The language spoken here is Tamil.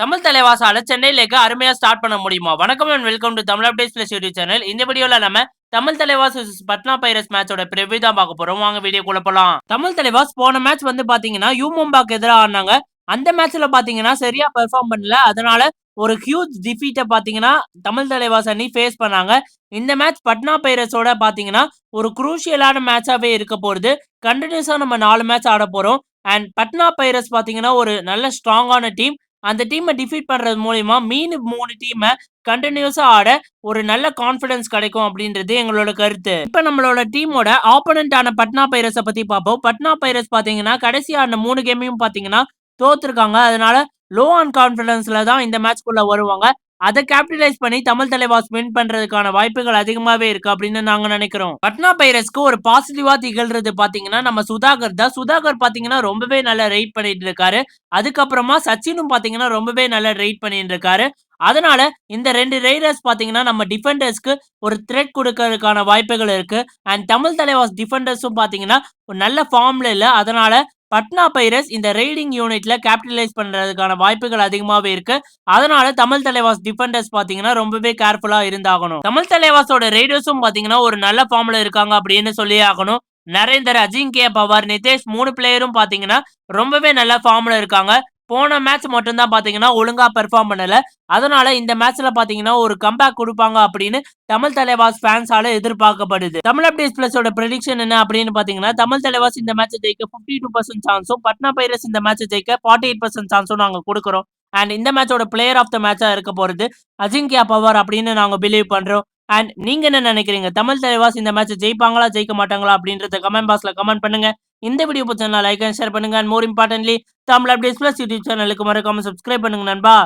தமிழ் தலைவாசால சென்னையிலேக்கு அருமையா ஸ்டார்ட் பண்ண முடியுமா? வணக்கம் and welcome to Tamil updates plus YouTube channel இந்த வீடியோல நம்ம தமிழ் தலைவாஸ் பட்னா பைரஸ் மேட்சோட ப்ரிவ்யூ தான் பார்க்க போறோம். வாங்க வீடியோக்குள்ள போலாம். தமிழ் தலைவாஸ் போன மேட்ச் வந்து பாத்தீங்கன்னா யூ மும்பாக்கு எதிராக ஆடினாங்க. அந்த மேட்ச்ல பாத்தீங்கன்னா சரியா பெர்ஃபார்ம் பண்ணல. அதனால ஒரு ஹியூஜ் டிஃபீட்டை பாத்தீங்கன்னா தமிழ் தலைவாஸ் அணி ஃபேஸ் பண்ணாங்க. இந்த மேட்ச் பட்னா பைரஸோட பாத்தீங்கன்னா ஒரு குரூஷியலான மேட்சாவே இருக்க போகிறது கண்டினியூஸா நம்ம நாலு மேட்ச் ஆட போறோம். அண்ட் பட்னா பைரஸ் பாத்தீங்கன்னா ஒரு நல்ல ஸ்ட்ராங்கான டீம் அந்த டீமை டிஃபீட் பண்றது மூலயமா மீன் மூணு டீமை கண்டினியூஸா ஆட ஒரு நல்ல கான்ஃபிடன்ஸ் கிடைக்கும் அப்படின்றது எங்களோட கருத்து. இப்ப நம்மளோட டீமோட ஆப்போனண்டான பட்னா பைரஸை பத்தி பார்ப்போம். பட்னா பைரஸ் பாத்தீங்கன்னா கடைசி ஆடின மூணு கேமையும் பாத்தீங்கன்னா தோத்துருக்காங்க. அதனால லோ ஆன் கான்ஃபிடன்ஸ்ல தான் இந்த மேட்ச்க்குள்ள வருவாங்க. அதை கேபிட்டலைஸ் பண்ணி தமிழ் தலைவாஸ் வின் பண்றதுக்கான வாய்ப்புகள் அதிகமாவே இருக்கு அப்படின்னு நாங்க நினைக்கிறோம். பட்னா பைரஸ்க்கு ஒரு பாசிட்டிவா திகழ்றது பாத்தீங்கன்னா நம்ம சுதாகர் தான். சுதாகர் பாத்தீங்கன்னா ரொம்பவே நல்லா ரைட் பண்ணிட்டு இருக்காரு. அதுக்கப்புறமா சச்சினும் பாத்தீங்கன்னா ரொம்பவே நல்லா ரைட் பண்ணிட்டு இருக்காரு. அதனால இந்த ரெண்டு ரைடர்ஸ் பாத்தீங்கன்னா நம்ம டிஃபெண்டர்ஸ்க்கு ஒரு த்ரெட் கொடுக்கறதுக்கான வாய்ப்புகள் இருக்கு. அண்ட் தமிழ் தலைவாஸ் டிஃபெண்டர்ஸும் பாத்தீங்கன்னா ஒரு நல்ல ஃபார்ம்ல இல்லை. அதனால பட்னா பைரஸ் இந்த ரைடிங் யூனிட்ல கேபிட்டலைஸ் பண்றதுக்கான வாய்ப்புகள் அதிகமாவே இருக்கு. அதனால தமிழ் தலைவாஸ் டிஃபெண்டர்ஸ் பாத்தீங்கன்னா ரொம்பவே கேர்ஃபுல்லா இருந்தாகணும். தமிழ் தலைவாஸோட ரைடர்ஸும் பாத்தீங்கன்னா ஒரு நல்ல ஃபார்ம்ல இருக்காங்க அப்படின்னு சொல்லி ஆகணும். நரேந்தர் அஜிங்கிய பவார் நிதேஷ் மூணு பிளேயரும் பாத்தீங்கன்னா ரொம்பவே நல்ல ஃபார்ம்ல இருக்காங்க. போன மேட்ச் மட்டும்தான் பார்த்தீங்கன்னா ஒழுங்காக பெர்ஃபார்ம் பண்ணல. அதனால இந்த மேட்ச்ல பாத்தீங்கன்னா ஒரு கம்பேக் கொடுப்பாங்க அப்படின்னு தமிழ் தலைவாஸ் ஃபேன்ஸால எதிர்பார்க்கப்படுது. தமிழ் அப்டேஸ் பிளஸோட ப்ரெடிக்ஷன் என்ன அப்படின்னு பாத்தீங்கன்னா தமிழ் தலைவாஸ் இந்த மேட்ச் ஜெயிக்க ஃபிஃப்டி டூ பர்சன்ட் சான்ஸும் பட்னா பைரஸ் இந்த மேட்ச் ஜெயிக்க ஃபார்ட்டி எயிட் பர்சன்ட் சான்ஸும் நாங்க கொடுக்குறோம். அண்ட் இந்த மேட்சோட பிளேயர் ஆஃப் த மேட்சா இருக்க போறது அஜிங்கியா பவர் அப்படின்னு நாங்க பிலீவ் பண்றோம். அண்ட் நீங்க என்ன நினைக்கிறீங்க? தமிழ் தலைவாஸ் இந்த மேட்ச் ஜெயிப்பாங்களா ஜெயிக்க மாட்டாங்களா அப்படின்றத கமெண்ட் பாக்ஸ்ல கமெண்ட் பண்ணுங்க. இந்த வீடியோ பிடிச்சா லைக் அண்ட் ஷேர் பண்ணுங்க. And more importantly Tamil updates plus YouTube சேனலுக்கு மறக்காம சப்ஸ்கிரைப் பண்ணுங்க நண்பா.